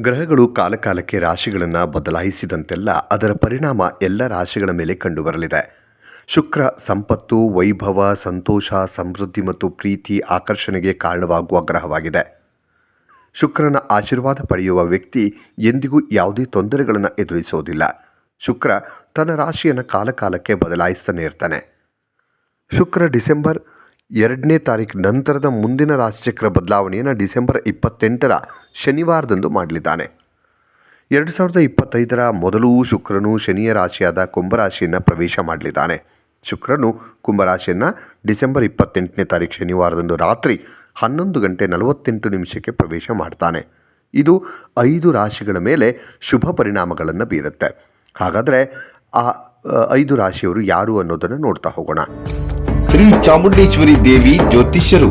ಗ್ರಹಗಳು ಕಾಲಕಾಲಕ್ಕೆ ರಾಶಿಗಳನ್ನು ಬದಲಾಯಿಸಿದಂತೆಲ್ಲ ಅದರ ಪರಿಣಾಮ ಎಲ್ಲ ರಾಶಿಗಳ ಮೇಲೆ ಕಂಡುಬರಲಿದೆ. ಶುಕ್ರ ಸಂಪತ್ತು, ವೈಭವ, ಸಂತೋಷ, ಸಮೃದ್ಧಿ ಮತ್ತು ಪ್ರೀತಿ ಆಕರ್ಷಣೆಗೆ ಕಾರಣವಾಗುವ ಗ್ರಹವಾಗಿದೆ. ಶುಕ್ರನ ಆಶೀರ್ವಾದ ಪಡೆಯುವ ವ್ಯಕ್ತಿ ಎಂದಿಗೂ ಯಾವುದೇ ತೊಂದರೆಗಳನ್ನು ಎದುರಿಸೋದಿಲ್ಲ. ಶುಕ್ರ ತನ್ನ ರಾಶಿಯನ್ನು ಕಾಲಕಾಲಕ್ಕೆ ಬದಲಾಯಿಸ್ತಾನೆ ಇರ್ತಾನೆ. ಶುಕ್ರ ಡಿಸೆಂಬರ್ ಎರಡನೇ ತಾರೀಕು ನಂತರದ ಮುಂದಿನ ರಾಶಿಚಕ್ರ ಬದಲಾವಣೆಯನ್ನು ಡಿಸೆಂಬರ್ ಇಪ್ಪತ್ತೆಂಟರ ಶನಿವಾರದಂದು ಮಾಡಲಿದ್ದಾನೆ. ಎರಡು ಸಾವಿರದ ಇಪ್ಪತ್ತೈದರ ಮೊದಲು ಶುಕ್ರನು ಶನಿಯ ರಾಶಿಯಾದ ಕುಂಭರಾಶಿಯನ್ನು ಪ್ರವೇಶ ಮಾಡಲಿದ್ದಾನೆ. ಶುಕ್ರನು ಕುಂಭರಾಶಿಯನ್ನು ಡಿಸೆಂಬರ್ ಇಪ್ಪತ್ತೆಂಟನೇ ತಾರೀಕು ಶನಿವಾರದಂದು ರಾತ್ರಿ ಹನ್ನೊಂದು ಗಂಟೆ ನಲವತ್ತೆಂಟು ನಿಮಿಷಕ್ಕೆ ಪ್ರವೇಶ ಮಾಡ್ತಾನೆ. ಇದು ಐದು ರಾಶಿಗಳ ಮೇಲೆ ಶುಭ ಪರಿಣಾಮಗಳನ್ನು ಬೀರುತ್ತೆ. ಹಾಗಾದರೆ ಆ, ಐದು ರಾಶಿಯವರು ಯಾರು ಅನ್ನೋದನ್ನು ನೋಡ್ತಾ ಹೋಗೋಣ. శ్రీ చాముండేశ్వరి దేవి జ్యోతిష్యరు.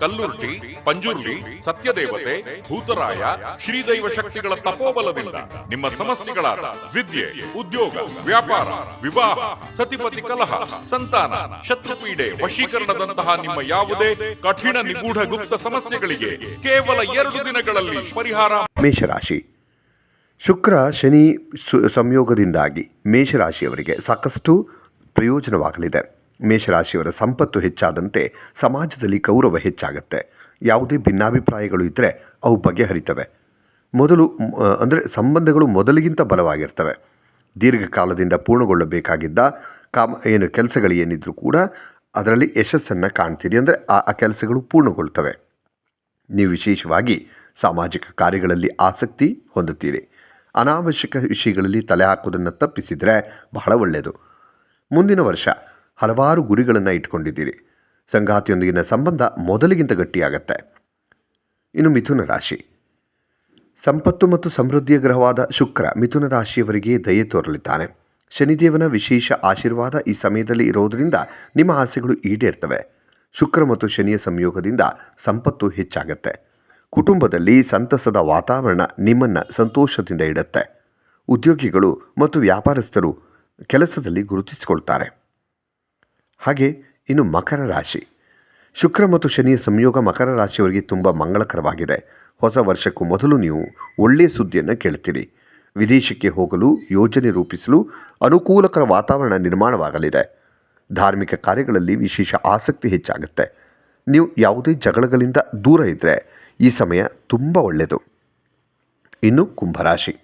ಕಲ್ಲುರ್ಟಿ ಪಂಜುರ್ಲಿ ಸತ್ಯದೇವತೆ, ಭೂತರಾಯ, ಶ್ರೀದೈವ ಶಕ್ತಿಗಳ ತಪೋಬಲದಿಂದ ನಿಮ್ಮ ಸಮಸ್ಯೆಗಳಾದ ವಿದ್ಯೆ, ಉದ್ಯೋಗ, ವ್ಯಾಪಾರ, ವಿವಾಹ, ಸತಿಪತಿ ಕಲಹ, ಸಂತಾನ, ಶತ್ರುಪೀಡೆ ವಶೀಕರಣದಂತಹ ನಿಮ್ಮ ಯಾವುದೇ ಕಠಿಣ ನಿಗೂಢ ಗುಪ್ತ ಸಮಸ್ಯೆಗಳಿಗೆ ಕೇವಲ ಎರಡು ದಿನಗಳಲ್ಲಿ ಪರಿಹಾರ ಮೇಷರಾಶಿ. ಶುಕ್ರ ಶನಿ ಸಂಯೋಗದಿಂದಾಗಿ ಮೇಷರಾಶಿಯವರಿಗೆ ಸಾಕಷ್ಟು ಪ್ರಯೋಜನವಾಗಲಿದೆ. ಮೇಷರಾಶಿಯವರ ಸಂಪತ್ತು ಹೆಚ್ಚಾದಂತೆ ಸಮಾಜದಲ್ಲಿ ಗೌರವ ಹೆಚ್ಚಾಗುತ್ತೆ. ಯಾವುದೇ ಭಿನ್ನಾಭಿಪ್ರಾಯಗಳು ಇದ್ದರೆ ಅವು ಬಗೆಹರಿತವೆ. ಮೊದಲು ಅಂದರೆ ಸಂಬಂಧಗಳು ಮೊದಲಿಗಿಂತ ಬಲವಾಗಿರ್ತವೆ. ದೀರ್ಘಕಾಲದಿಂದ ಪೂರ್ಣಗೊಳ್ಳಬೇಕಾಗಿದ್ದ ಕಾಮ, ಏನು ಕೆಲಸಗಳು ಏನಿದ್ರೂ ಕೂಡ ಅದರಲ್ಲಿ ಯಶಸ್ಸನ್ನು ಕಾಣ್ತೀರಿ ಅಂದರೆ ಆ ಆ ಕೆಲಸಗಳು ಪೂರ್ಣಗೊಳ್ತವೆ. ನೀವು ವಿಶೇಷವಾಗಿ ಸಾಮಾಜಿಕ ಕಾರ್ಯಗಳಲ್ಲಿ ಆಸಕ್ತಿ ಹೊಂದುತ್ತೀರಿ. ಅನಾವಶ್ಯಕ ವಿಷಯಗಳಲ್ಲಿ ತಲೆ ಹಾಕೋದನ್ನು ತಪ್ಪಿಸಿದರೆ ಬಹಳ ಒಳ್ಳೆಯದು ಮುಂದಿನ ವರ್ಷ ಹಲವಾರು ಗುರಿಗಳನ್ನು ಇಟ್ಕೊಂಡಿದ್ದೀರಿ. ಸಂಗಾತಿಯೊಂದಿಗಿನ ಸಂಬಂಧ ಮೊದಲಿಗಿಂತ ಗಟ್ಟಿಯಾಗತ್ತೆ. ಇನ್ನು ಮಿಥುನ ರಾಶಿ. ಸಂಪತ್ತು ಮತ್ತು ಸಮೃದ್ಧಿಯ ಗ್ರಹವಾದ ಶುಕ್ರ ಮಿಥುನ ರಾಶಿಯವರಿಗೆ ದಯೆ ತೋರಲಿದ್ದಾನೆ. ಶನಿದೇವನ ವಿಶೇಷ ಆಶೀರ್ವಾದ ಈ ಸಮಯದಲ್ಲಿ ಇರೋದರಿಂದ ನಿಮ್ಮ ಆಸೆಗಳು ಈಡೇರ್ತವೆ. ಶುಕ್ರ ಮತ್ತು ಶನಿಯ ಸಂಯೋಗದಿಂದ ಸಂಪತ್ತು ಹೆಚ್ಚಾಗತ್ತೆ. ಕುಟುಂಬದಲ್ಲಿ ಸಂತಸದ ವಾತಾವರಣ ನಿಮ್ಮನ್ನು ಸಂತೋಷದಿಂದ ಇಡುತ್ತೆ. ಉದ್ಯೋಗಿಗಳು ಮತ್ತು ವ್ಯಾಪಾರಸ್ಥರು ಕೆಲಸದಲ್ಲಿ ಗುರುತಿಸಿಕೊಳ್ತಾರೆ. ಹಾಗೆ ಇನ್ನು ಮಕರ ರಾಶಿ. ಶುಕ್ರ ಮತ್ತು ಶನಿಯ ಸಂಯೋಗ ಮಕರ ರಾಶಿಯವರಿಗೆ ತುಂಬ ಮಂಗಳಕರವಾಗಿದೆ. ಹೊಸ ವರ್ಷಕ್ಕೂ ಮೊದಲು ನೀವು ಒಳ್ಳೆಯ ಸುದ್ದಿಯನ್ನು ಕೇಳ್ತೀರಿ. ವಿದೇಶಕ್ಕೆ ಹೋಗಲು, ಯೋಜನೆ ರೂಪಿಸಲು ಅನುಕೂಲಕರ ವಾತಾವರಣ ನಿರ್ಮಾಣವಾಗಲಿದೆ. ಧಾರ್ಮಿಕ ಕಾರ್ಯಗಳಲ್ಲಿ ವಿಶೇಷ ಆಸಕ್ತಿ ಹೆಚ್ಚಾಗುತ್ತೆ. ನೀವು ಯಾವುದೇ ಜಗಳಗಳಿಂದ ದೂರ ಇದ್ದರೆ ಈ ಸಮಯ ತುಂಬ ಒಳ್ಳೆಯದು. ಇನ್ನು ಕುಂಭರಾಶಿ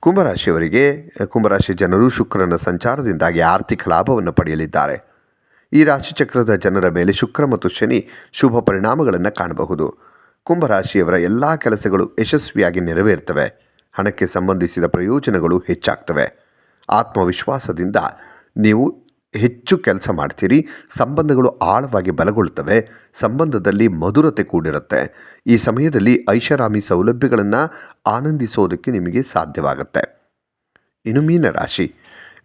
ಕುಂಭರಾಶಿಯವರಿಗೆ ಕುಂಭರಾಶಿ ಜನರು ಶುಕ್ರನ ಸಂಚಾರದಿಂದಾಗಿ ಆರ್ಥಿಕ ಲಾಭವನ್ನು ಪಡೆಯಲಿದ್ದಾರೆ. ಈ ರಾಶಿಚಕ್ರದ ಜನರ ಮೇಲೆ ಶುಕ್ರ ಮತ್ತು ಶನಿ ಶುಭ ಪರಿಣಾಮಗಳನ್ನು ಕಾಣಬಹುದು. ಕುಂಭರಾಶಿಯವರ ಎಲ್ಲ ಕೆಲಸಗಳು ಯಶಸ್ವಿಯಾಗಿ ನೆರವೇರ್ತವೆ. ಹಣಕ್ಕೆ ಸಂಬಂಧಿಸಿದ ಪ್ರಯೋಜನಗಳು ಹೆಚ್ಚಾಗ್ತವೆ. ಆತ್ಮವಿಶ್ವಾಸದಿಂದ ನೀವು ಹೆಚ್ಚು ಕೆಲಸ ಮಾಡ್ತೀರಿ, ಸಂಬಂಧಗಳು ಆಳವಾಗಿ ಬಲಗೊಳ್ತವೆ, ಸಂಬಂಧದಲ್ಲಿ ಮಧುರತೆ ಕೂಡಿರುತ್ತೆ. ಈ ಸಮಯದಲ್ಲಿ ಐಷಾರಾಮಿ ಸೌಲಭ್ಯಗಳನ್ನು ಆನಂದಿಸೋದಕ್ಕೆ ನಿಮಗೆ ಸಾಧ್ಯವಾಗುತ್ತೆ. ಇನ್ನು ಮೀನರಾಶಿ.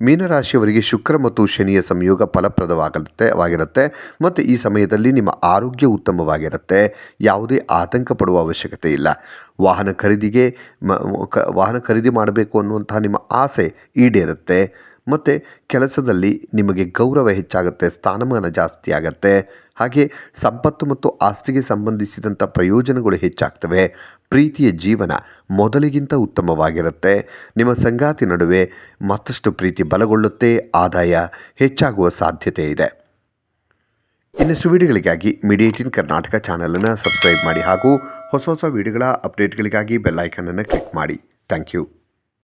ಮೀನರಾಶಿಯವರಿಗೆ ಶುಕ್ರ ಮತ್ತು ಶನಿಯ ಸಂಯೋಗ ಫಲಪ್ರದವಾಗುತ್ತೆ ವಾಗಿರುತ್ತೆ ಮತ್ತು ಈ ಸಮಯದಲ್ಲಿ ನಿಮ್ಮ ಆರೋಗ್ಯ ಉತ್ತಮವಾಗಿರುತ್ತೆ. ಯಾವುದೇ ಆತಂಕ ಪಡುವ ಅವಶ್ಯಕತೆ ಇಲ್ಲ. ವಾಹನ ಖರೀದಿಗೆ ವಾಹನ ಖರೀದಿ ಮಾಡಬೇಕು ಅನ್ನುವಂತಹ ನಿಮ್ಮ ಆಸೆ ಈಡೇರುತ್ತೆ. ಮತ್ತು ಕೆಲಸದಲ್ಲಿ ನಿಮಗೆ ಗೌರವ ಹೆಚ್ಚಾಗುತ್ತೆ, ಸ್ಥಾನಮಾನ ಜಾಸ್ತಿ ಆಗುತ್ತೆ. ಹಾಗೆ ಸಂಪತ್ತು ಮತ್ತು ಆಸ್ತಿಗೆ ಸಂಬಂಧಿಸಿದಂಥ ಪ್ರಯೋಜನಗಳು ಹೆಚ್ಚಾಗ್ತವೆ. ಪ್ರೀತಿಯ ಜೀವನ ಮೊದಲಿಗಿಂತ ಉತ್ತಮವಾಗಿರುತ್ತೆ. ನಿಮ್ಮ ಸಂಗಾತಿ ನಡುವೆ ಮತ್ತಷ್ಟು ಪ್ರೀತಿ ಬಲಗೊಳ್ಳುತ್ತೆ, ಆದಾಯ ಹೆಚ್ಚಾಗುವ ಸಾಧ್ಯತೆ ಇದೆ. ಇನ್ನಷ್ಟು ವಿಡಿಯೋಗಳಿಗಾಗಿ ಮೀಡಿಯೇಟಿನ್ ಕರ್ನಾಟಕ ಚಾನಲನ್ನು ಸಬ್ಸ್ಕ್ರೈಬ್ ಮಾಡಿ ಹಾಗೂ ಹೊಸ ಹೊಸ ವಿಡಿಯೋಗಳ ಅಪ್ಡೇಟ್ಗಳಿಗಾಗಿ ಬೆಲ್ಲೈಕನನ್ನು ಕ್ಲಿಕ್ ಮಾಡಿ. Thank you.